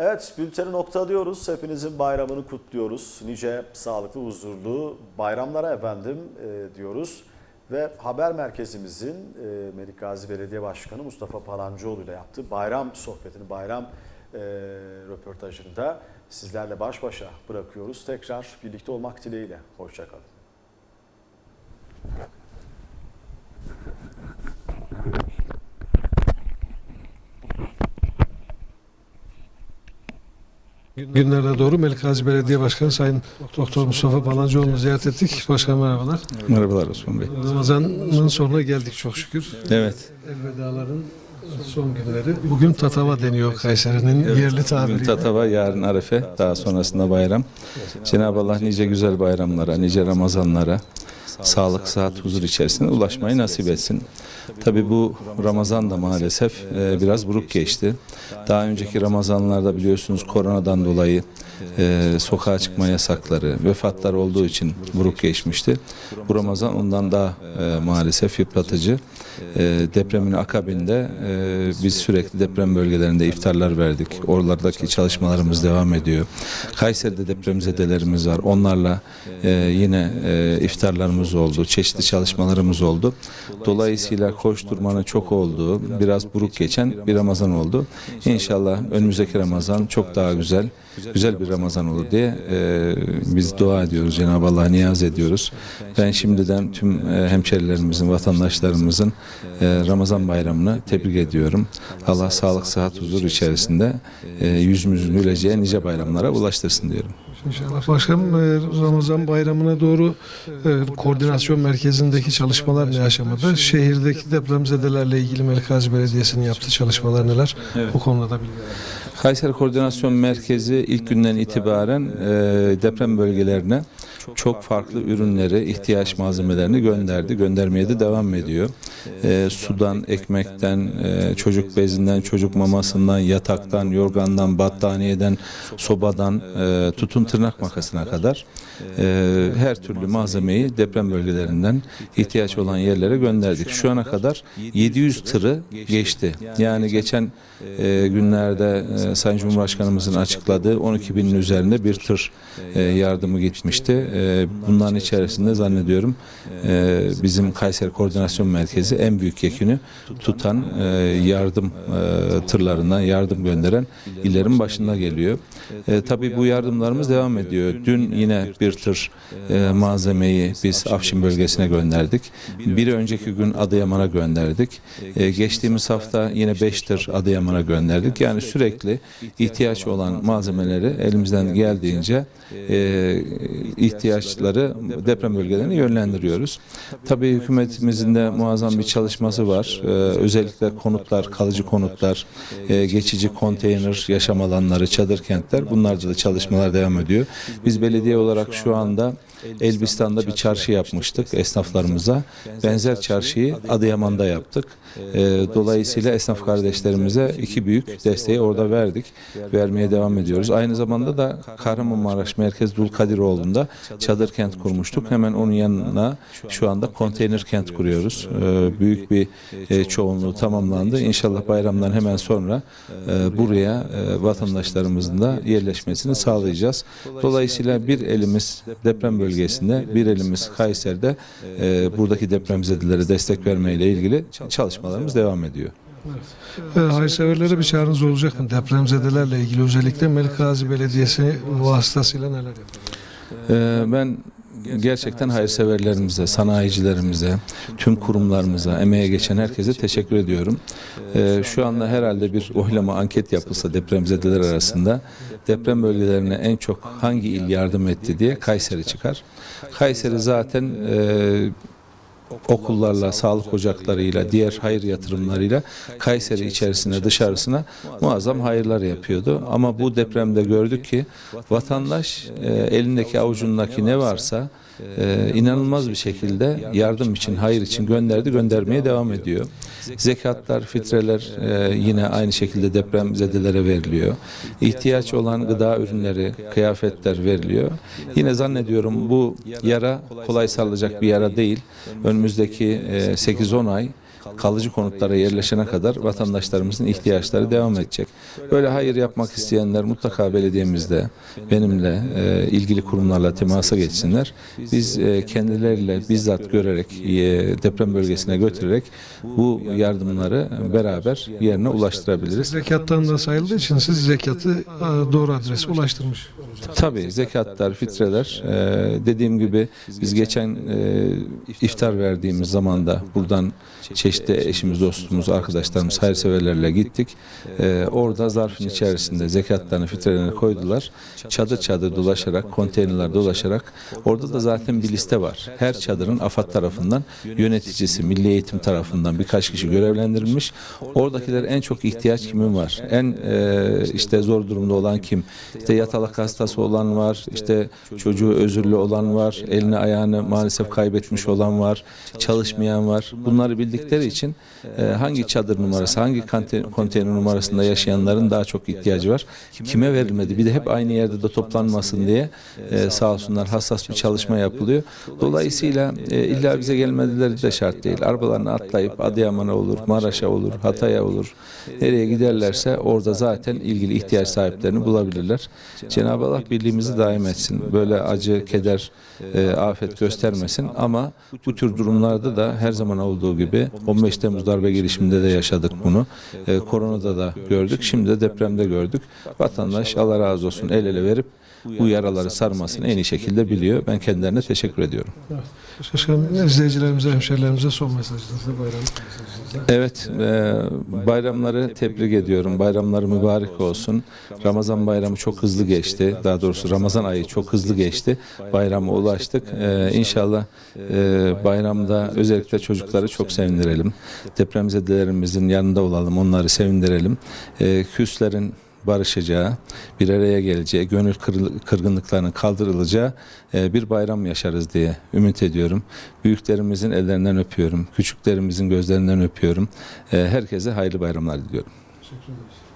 Evet, bülteni noktalıyoruz. Hepinizin bayramını kutluyoruz. Nice sağlıklı, huzurlu bayramlara efendim e, diyoruz. Ve haber merkezimizin e, Melik Gazi Belediye Başkanı Mustafa Palancıoğlu ile yaptığı bayram sohbetini, bayram e, röportajını da sizlerle baş başa bırakıyoruz. Tekrar birlikte olmak dileğiyle. Hoşçakalın. Günlerde doğru Melik Gazi Belediye Başkanı Sayın Doktor Mustafa Palancıoğlu'nu ziyaret ettik. Başkan merhabalar. Merhabalar Osman Bey. Ramazan'ın sonuna geldik çok şükür. Evet. Elvedaların son günleri. Bugün Tatava deniyor Kayseri'nin yerli Bugün tabiriyle. Tatava, yarın Arefe, daha sonrasında bayram. Cenab-ı Allah nice güzel bayramlara, nice Ramazanlara, sağlık, sıhhat, huzur içerisinde ulaşmayı nasip etsin. Tabi bu Ramazan da maalesef e, biraz buruk geçti. Daha önceki Ramazanlarda biliyorsunuz koronadan dolayı e, sokağa çıkma yasakları, vefatlar olduğu için buruk geçmişti. Bu Ramazan ondan daha e, maalesef yıpratıcı. E, depremin akabinde e, biz sürekli deprem bölgelerinde iftarlar verdik. Oralardaki çalışmalarımız devam ediyor. Kayseri'de depremzedelerimiz var. Onlarla e, yine e, iftarlarımız oldu. Çeşitli çalışmalarımız oldu. Dolayısıyla koşturmanın çok olduğu, biraz buruk geçen bir Ramazan oldu. İnşallah önümüzdeki Ramazan çok daha güzel, güzel bir Ramazan olur diye e, biz dua ediyoruz. Cenab-ı Allah'a niyaz ediyoruz. Ben şimdiden tüm e, hemşerilerimizin, vatandaşlarımızın Ramazan bayramını tebrik ediyorum. Allah sağlık, sıhhat, huzur içerisinde e, yüzümüzün güleceği nice bayramlara ulaştırsın diyorum. İnşallah. Başkanım e, Ramazan bayramına doğru e, koordinasyon merkezindeki çalışmalar ne aşamada? Şehirdeki depremzedelerle ilgili Melik Gazi Belediyesi'nin yaptığı çalışmalar neler? Bu konuda da bilgi. Kayseri Koordinasyon Merkezi ilk günden itibaren deprem bölgelerine çok farklı ürünleri, ihtiyaç malzemelerini gönderdi. Göndermeye de devam ediyor. E, sudan, ekmekten, e, çocuk bezinden, çocuk mamasından, yataktan, yorgandan, battaniyeden, sobadan, e, tutun tırnak makasına kadar e, her türlü malzemeyi deprem bölgelerinden ihtiyaç olan yerlere gönderdik. Şu ana kadar 700 tırı geçti. Yani geçen e, günlerde e, Sayın Cumhurbaşkanımızın açıkladığı 12 binin üzerinde bir tır e, yardımı gitmişti. E, bunların içerisinde zannediyorum e, bizim Kayseri Koordinasyon Merkezi en büyük yekünü tutan e, yardım e, tırlarına yardım gönderen illerin başında geliyor. E, tabii bu yardımlarımız devam ediyor. Dün yine bir tır e, malzemeyi biz Afşin bölgesine gönderdik. Bir önceki gün Adıyaman'a gönderdik. Geçtiğimiz hafta yine 5 tır Adıyaman'a gönderdik. Yani sürekli ihtiyaç olan malzemeleri elimizden geldiğince ihtiyaçları deprem bölgelerine yönlendiriyoruz. Tabii hükümetimizin de muazzam bir çalışması var. E, özellikle konutlar, kalıcı konutlar, e, geçici konteyner yaşam alanları, çadır kentler bunlarca da çalışmalar devam ediyor. Biz belediye olarak şu anda Elbistan'da bir çarşı yapmıştık esnaflarımıza. Benzer çarşıyı Adıyaman'da yaptık. E, dolayısıyla esnaf kardeşlerimize iki büyük desteği orada verdik. Vermeye devam ediyoruz. Aynı zamanda da Kahramanmaraş Merkez Dulkadiroğlu'nda çadır kent kurmuştuk. Hemen onun yanına şu anda konteyner kent kuruyoruz. E, büyük bir e, çoğunluğu tamamlandı. İnşallah bayramdan hemen sonra e, buraya e, vatandaşlarımızın da yerleşmesini sağlayacağız. Dolayısıyla bir elimiz deprem bölgesinde, bir elimiz Kayseri'de e, buradaki depremzedelere destek vermeyle ilgili çalışmalarımız devam ediyor. E, hayırseverlere bir çağrınız olacak mı? Depremzedelerle ilgili özellikle Melik Gazi Belediyesi vasıtasıyla neler yapıyor? Ee, Ben gerçekten hayırseverlerimize, sanayicilerimize, tüm kurumlarımıza, emeğe geçen herkese teşekkür ediyorum. Ee, Şu anda herhalde bir oylama anket yapılsa depremzedeler arasında deprem bölgelerine en çok hangi il yardım etti diye Kayseri çıkar. Kayseri zaten e, okullarla, sağlık ocaklarıyla, diğer hayır yatırımlarıyla Kayseri içerisine, dışarısına muazzam hayırlar yapıyordu. Ama bu depremde gördük ki vatandaş e, elindeki avucundaki ne varsa e, inanılmaz bir şekilde yardım için, hayır için gönderdi, göndermeye devam ediyor. Zekatlar, fitreler e, yine aynı şekilde depremzedelere veriliyor. İhtiyaç olan gıda ürünleri, kıyafetler veriliyor. Yine zannediyorum bu yara kolay sarılacak bir yara değil. Önümüzdeki e, 8-10 ay kalıcı konutlara yerleşene kadar vatandaşlarımızın ihtiyaçları devam edecek. Böyle hayır yapmak isteyenler mutlaka belediyemizde benimle e, ilgili kurumlarla temasa geçsinler. Biz e, kendileriyle bizzat görerek e, deprem bölgesine götürerek bu yardımları beraber yerine ulaştırabiliriz. Zekattan da sayıldığı için siz zekatı e, doğru adrese ulaştırmış. Tabii zekatlar, fitreler e, dediğim gibi biz geçen e, iftar verdiğimiz zaman da buradan çeşitli eşimiz, dostumuz, arkadaşlarımız, hayırseverlerle gittik. E, orada zarfın içerisinde zekatlarını, fitrelerini koydular. Çadır çadır dolaşarak, konteynerler dolaşarak orada da zaten bir liste var. Her çadırın AFAD tarafından yöneticisi, Milli Eğitim tarafından birkaç kişi görevlendirilmiş. Oradakiler en çok ihtiyaç kimin var? En e, işte zor durumda olan kim? İşte yatalak hastası olan var, işte çocuğu özürlü olan var, elini ayağını maalesef kaybetmiş olan var, çalışmayan var. Bunları bildikleri için e, hangi çadır numarası, hangi konteyner numarasında yaşayanların daha çok ihtiyacı var. Kime verilmedi? Bir de hep aynı yerde de toplanmasın diye e, sağ olsunlar hassas bir çalışma yapılıyor. Dolayısıyla e, illa bize gelmeleri de şart değil. Arabalarını atlayıp Adıyaman'a olur, Maraş'a olur, Hatay'a olur. Nereye giderlerse orada zaten ilgili ihtiyaç sahiplerini bulabilirler. Cenab-ı Allah birliğimizi daim etsin. Böyle acı, keder, e, afet göstermesin ama bu tür durumlarda da her zaman olduğu gibi 15 Temmuz darbe girişiminde de yaşadık bunu. E, koronada da gördük. Şimdi de depremde gördük. Vatandaş Allah razı olsun el ele verip bu yaraları sarmasını en iyi şekilde biliyor. Ben kendilerine teşekkür ediyorum. Başkanım izleyicilerimize, hemşerilerimize son mesajınızı bayram. Evet, e, bayramları tebrik ediyorum. Bayramları mübarek olsun. Ramazan bayramı çok hızlı geçti. Daha doğrusu Ramazan ayı çok hızlı geçti. Bayrama ulaştık. E, inşallah e, bayramda özellikle çocukları çok sevindirelim. Depremzedelerimizin yanında olalım, onları sevindirelim. E, küslerin barışacağı, bir araya geleceği, gönül kırgınlıklarının kaldırılacağı e, bir bayram yaşarız diye ümit ediyorum. Büyüklerimizin ellerinden öpüyorum, küçüklerimizin gözlerinden öpüyorum. E, Herkese hayırlı bayramlar diliyorum. Teşekkür ederiz.